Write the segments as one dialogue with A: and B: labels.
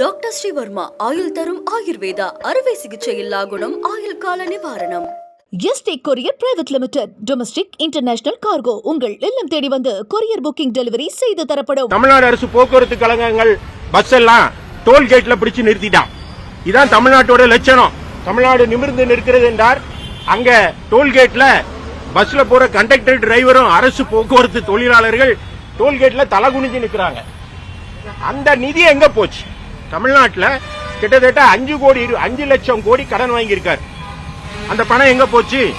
A: Doctor Sreevarma ஆயுள் தரும் ஆயுர்வேதா அறுவை சிகிச்சையில்லா குணம் ஆயுள் கால நிவாரணம்.
B: ST courier private limited domestic international cargo. உங்கள் இல்லம் தேடி வந்து கொரியர் புக்கிங் டெலிவரி செய்து தரப்படும்.
C: தமிழ்நாடு அரசு போக்குவரத்து கழகங்கள் பஸ் எல்லாம் டோல் கேட்ல பிடிச்சு நிறுத்திட்டான். இதான் தமிழ்நாட்டோட லட்சணம். தமிழ்நாடு நிமிர்ந்து நிற்கிறது என்றார். அங்க டோல்கேட்ல பஸ்ல போற கண்டக்டர் டிரைவரும் அரசு போக்குவரத்து தொழிலாளர்கள் டோல்கேட்ல தலை குனிஞ்சு நிற்கிறாங்க அந்த நிதி எங்க போச்சு? தமிழ்நாட்டில் கிட்டத்தட்ட அஞ்சு கோடி இரு- அஞ்சு லட்சம் கோடி கடன் வாங்கியிருக்கார். அந்த பணம் எங்க போச்சு?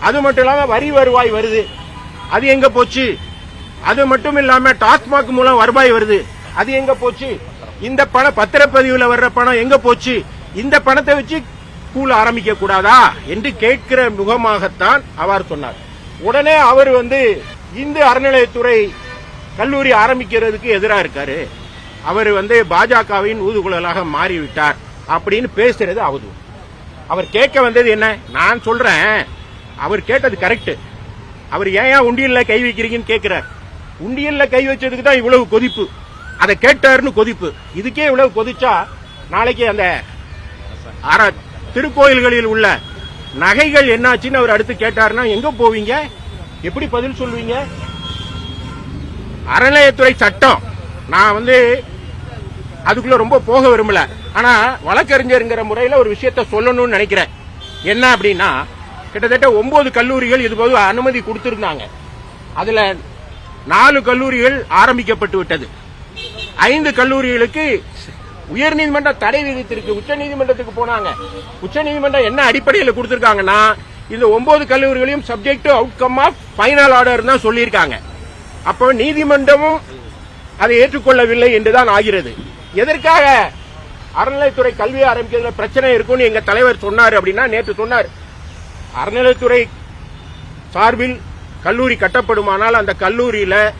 C: அது மட்டும் இல்லாம வரி வருவாய் வருது. அது எங்க போச்சு? அது மட்டும் இல்லாம டாஸ்மாக் மூலம் வருவாய் வருது. அது எங்க போச்சு? இந்த பணம் பத்திரப்பதிவுல வர்ற பணம் எங்க போச்சு? இந்த பணத்தை வச்சு ஸ்கூல் ஆரம்பிக்க கூடாதா? என்று கேட்கிற முகமாகத்தான் அவர் சொன்னார். உடனே அவர் வந்து இந்து அறநிலையத்துறை கல்லூரி ஆரம்பிக்கிறதுக்கு எதிராக இருக்காரு. அவர் வந்து பாஜகவின் ஊதுகுழலாக மாறிவிட்டார் அப்படின்னு பேசுறது அவதூறு அவர் கேட்க வந்தது என்ன? நான் சொல்றேன். அவர் கேட்டது கரெக்ட் அவர் ஏன் உண்டியல்ல கை வைக்கிறீங்கன்னு கேட்கிறார். உண்டியல்ல கை வச்சதுக்கு தான் இவ்வளவு கொதிப்பு. அதை கேட்டாருன்னு கொதிப்பு. இதுக்கே இவ்வளவு கொதிச்சா நாளைக்கு அந்த அற- திருக்கோயில்களில் உள்ள நகைகள் என்னாச்சுன்னு அவர் அடுத்து கேட்டாருன்னா எங்க போவீங்க? எப்படி பதில் சொல்வீங்க அறநிலையத்துறை சட்டம். நான் வந்து அதுக்குள்ள ரொம்ப போக விரும்பல. ஆனா வழக்கறிஞருங்கிற முறையில ஒரு விஷயத்த சொல்லணும்னு நினைக்கிறேன். என்ன அப்படின்னா கிட்டத்தட்ட ஒன்பது கல்லூரிகள் இதுபோது அனுமதி கொடுத்திருந்தாங்க. அதுல நாலு கல்லூரிகள் ஆரம்பிக்கப்பட்டு விட்டது. ஐந்து கல்லூரிகளுக்கு உயர்நீதிமன்ற தடை விதித்திருக்கு. உச்சநீதிமன்றத்துக்கு போனாங்க. உச்சநீதிமன்றம் என்ன அடிப்படையில் கொடுத்திருக்காங்கன்னா இந்த ஒன்பது கல்லூரிகளையும் subject to outcome of final order தான் சொல்லியிருக்காங்க. அப்போ நீதிமன்றமும் அதை ஏற்றுக்கொள்ளவில்லை என்றுதான் ஆகிறது. எதற்காக அறநிலைத்துறை கல்வி ஆரம்பிக்கிறதுல பிரச்சனை இருக்கும்னு எங்க தலைவர் சொன்னார் அப்படின்னா நேற்று சொன்னார். அறநிலைத்துறை சார்பில் கல்லூரி கட்டப்படுமானால் அந்த கல்லூரியில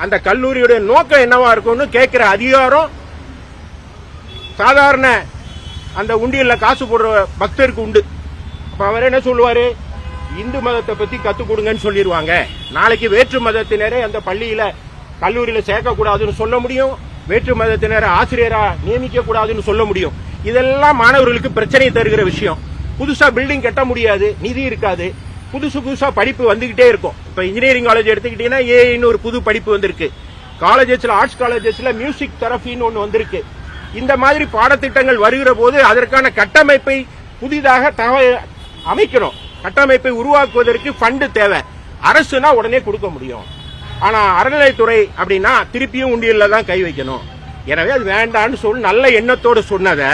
C: அந்த கல்லூரியுடைய நோக்கம் என்னவா இருக்கும்னு கேட்கிற அதிகாரம் சாதாரண அந்த உண்டியலில் காசு போடுற பக்தருக்கு உண்டு. அப்ப அவர் என்ன சொல்லுவாரு? இந்து மதத்தை பத்தி கத்துக் கொடுங்கன்னு சொல்லிடுவாங்க நாளைக்கு வேற்று மதத்தினரே அந்த பள்ளியில கல்லூரியில சேர்க்க கூடாதுன்னு சொல்ல முடியும். வேற்று மதத்தினரை ஆசிரியரா நியமிக்க கூடாதுன்னு சொல்ல முடியும். இதெல்லாம் மாணவர்களுக்கு பிரச்சனை தருகிற விஷயம். புதுசா பில்டிங் கட்ட முடியாது நிதி இருக்காது. புதுசு புதுசா படிப்பு வந்துகிட்டே இருக்கும். இப்ப இன்ஜினியரிங் காலேஜ் எடுத்துக்கிட்டீங்கன்னா ஏஐன்னு ஒரு புது படிப்பு வந்திருக்கு. காலேஜஸ்ல ஆர்ட்ஸ் காலேஜஸ்ல மியூசிக் தெரபின்னு ஒன்று வந்திருக்கு. இந்த மாதிரி பாடத்திட்டங்கள் வருகிற போது அதற்கான கட்டமைப்பை புதிதாக தக- அமைக்கணும். கட்டமைப்பை உருவாக்குவதற்கு ஃபண்டு தேவை. அரசுனா உடனே கொடுக்க முடியும். ஆனா அறநிலைத்துறை அப்படின்னா திருப்பியும் உண்டியல்ல தான் கை வைக்கணும். எனவே அது வேண்டான்னு சொல்லி நல்ல எண்ணத்தோடு சொன்னதை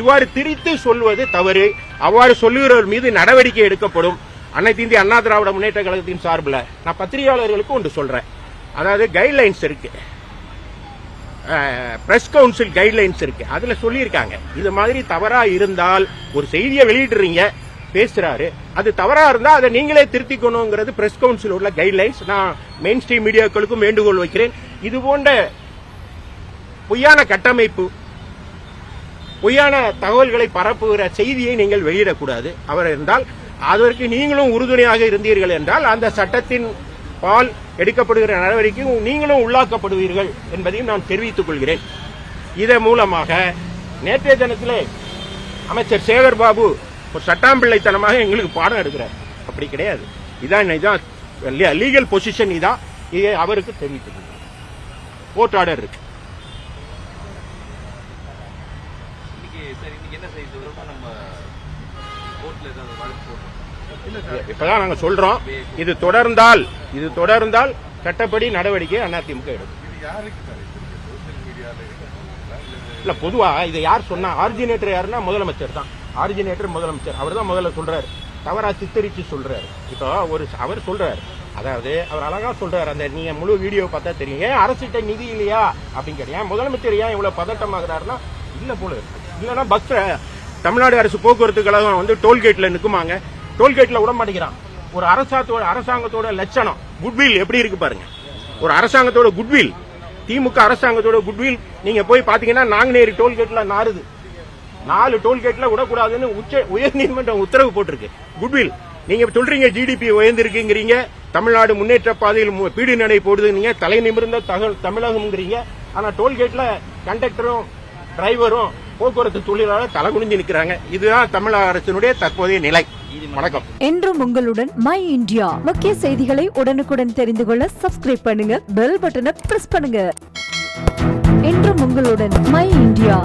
C: இவ்வாறு திரித்து சொல்வது தவறு. அவ்வாறு சொல்லுகிறவர் மீது நடவடிக்கை எடுக்கப்படும். அனைத்து இந்திய அண்ணா திராவிட முன்னேற்ற கழகத்தின் சார்பில் நான் பத்திரிகையாளர்களுக்கு ஒன்று சொல்றேன். அதாவது கைட்லைன்ஸ் இருக்கு. பிரஸ் கவுன்சில் கைட்லைன்ஸ் இருக்கு. அதுல சொல்லியிருக்காங்க. இது மாதிரி தவறா இருந்தால் ஒரு செய்தியை வெளியிடுறீங்க. பேசுறாரு. அது தவறா இருந்தா அதை நீங்களே திருத்திக்கணுங்கிறது பிரஸ் கவுன்சில் உள்ள கைட்லைன்ஸ் நான் மெயின் ஸ்ட்ரீம் மீடியாக்களுக்கும் வேண்டுகோள் வைக்கிறேன். இது போன்ற பொய்யான கட்டமைப்பு பொய்யான தகவல்களை பரப்புகிற செய்தியை நீங்கள் வெளியிடக்கூடாது. அவர் இருந்தால் அதற்கு நீங்களும் உறுதுணையாக இருந்தீர்கள் என்றால் அந்த சட்டத்தின் பால் எடுக்கப்படுகிற நடவடிக்கையும் நீங்களும் உள்ளாக்கப்படுவீர்கள் என்பதையும் நான் தெரிவித்துக் கொள்கிறேன். இதன் மூலமாக நேற்றைய தினத்திலே அமைச்சர் சேகர் பாபு ஒரு சட்டாம்பிள்ளைத்தனமாக எங்களுக்கு பாடம் எடுக்கிறார். அப்படி கிடையாது. இதான் இதான் லீகல் பொசிஷன் இதான். இதை அவருக்கு கொள்கிறேன் கோர்ட் ஆர்டர் இருக்கு. இப்பதான் நாங்க சொல்றோம். இது தொடர்ந்தால் இது தொடர்ந்தால் சட்டப்படி நடவடிக்கை அதிமுக எடுக்கும். இல்ல பொதுவா இதை யார் சொன்னா ஆரிஜினேட்டர் யாருன்னா முதலமைச்சர் தான். ஆரிஜினேட்டர் முதலமைச்சர். அவர் தான் முதல்ல சொல்றாரு. தவறா சித்தரிச்சு சொல்றாரு. இப்போ ஒரு அவர் சொல்றாரு. அதாவது அவர் அழகா சொல்றாரு. அந்த நீங்க முழு வீடியோ பார்த்தா தெரியும். ஏன் அரசிட்ட நிதி இல்லையா? அப்படின்னு கேட்டீங்க ஏன் முதலமைச்சர் ஏன் இவ்வளவு பதட்டமாகிறாருன்னா இல்ல போல இல்லைன்னா பஸ் தமிழ்நாடு அரசு போக்குவரத்து கழகம் வந்து டோல்கேட்ல நிற்குமாங்க டோல்கேட்ல விட மாட்டேங்கிறான். ஒரு அரசாங்கத்தோட அரசாங்கத்தோட லட்சணம். குட்வில் எப்படி இருக்கு பாருங்க. ஒரு அரசாங்கத்தோட குட்வில் திமுக அரசாங்கத்தோட குட்வில் நீங்க போய் பாத்தீங்கன்னா நாங்குநேரி டோல்கேட்ல நாறுது. நாலு டோல்கேட்ல விடக்கூடாதுன்னு உச்ச உயர்நீதிமன்றம் உத்தரவு போட்டிருக்கு. குட்வில் நீங்க சொல்றீங்க ஜிடிபி உயர்ந்திருக்குங்கிறீங்க தமிழ்நாடு முன்னேற்ற பாதையில் மு- பீடு நடை போடுதுங்க தலை நிமிர்ந்த தகவல் தமிழகம்ங்கிறீங்க ஆனா டோல்கேட்ல கண்டக்டரும் டிரைவரும் போக்குவரத்து தொழிலாளர் தலை குனிஞ்சு நிற்கிறாங்க இதுதான் தமிழக அரசினுடைய தற்போதைய நிலை. வணக்கம்.
D: என்றும் உங்களுடன் மை இந்தியா. முக்கிய செய்திகளை உடனுக்குடன் தெரிந்து கொள்ள சப்ஸ்கிரைப் பண்ணுங்க பெல் பட்டனை பிரஸ் பண்ணுங்க. என்றும் உங்களுடன் மை இந்தியா.